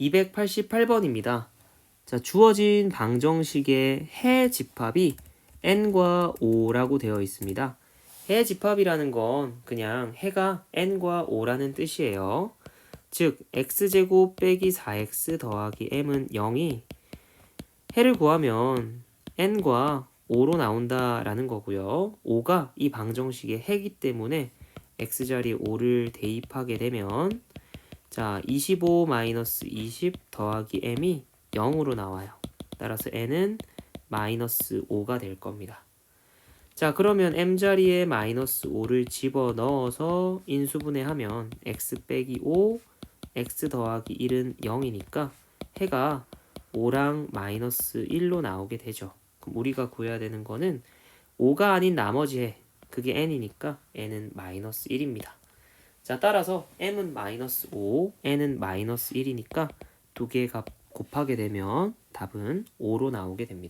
288번입니다. 자, 주어진 방정식의 해 집합이 n과 5라고 되어 있습니다. 해 집합이라는 건 그냥 해가 n과 5라는 뜻이에요. 즉 x제곱 빼기 4x 더하기 m은 0이 해를 구하면 n과 5로 나온다라는 거고요. 5가 이 방정식의 해기 때문에 x자리에 5를 대입하게 되면 자, 25 마이너스 20 더하기 m이 0으로 나와요. 따라서 n은 마이너스 5가 될 겁니다. 자, 그러면 m자리에 마이너스 5를 집어 넣어서 인수분해하면 x 빼기 5, x 더하기 1은 0이니까 해가 5랑 마이너스 1로 나오게 되죠. 그럼 우리가 구해야 되는 거는 5가 아닌 나머지 해, 그게 n이니까 n은 마이너스 1입니다. 자, 따라서 m은 마이너스 5, n은 마이너스 1이니까 두 개의 값 곱하게 되면 답은 5로 나오게 됩니다.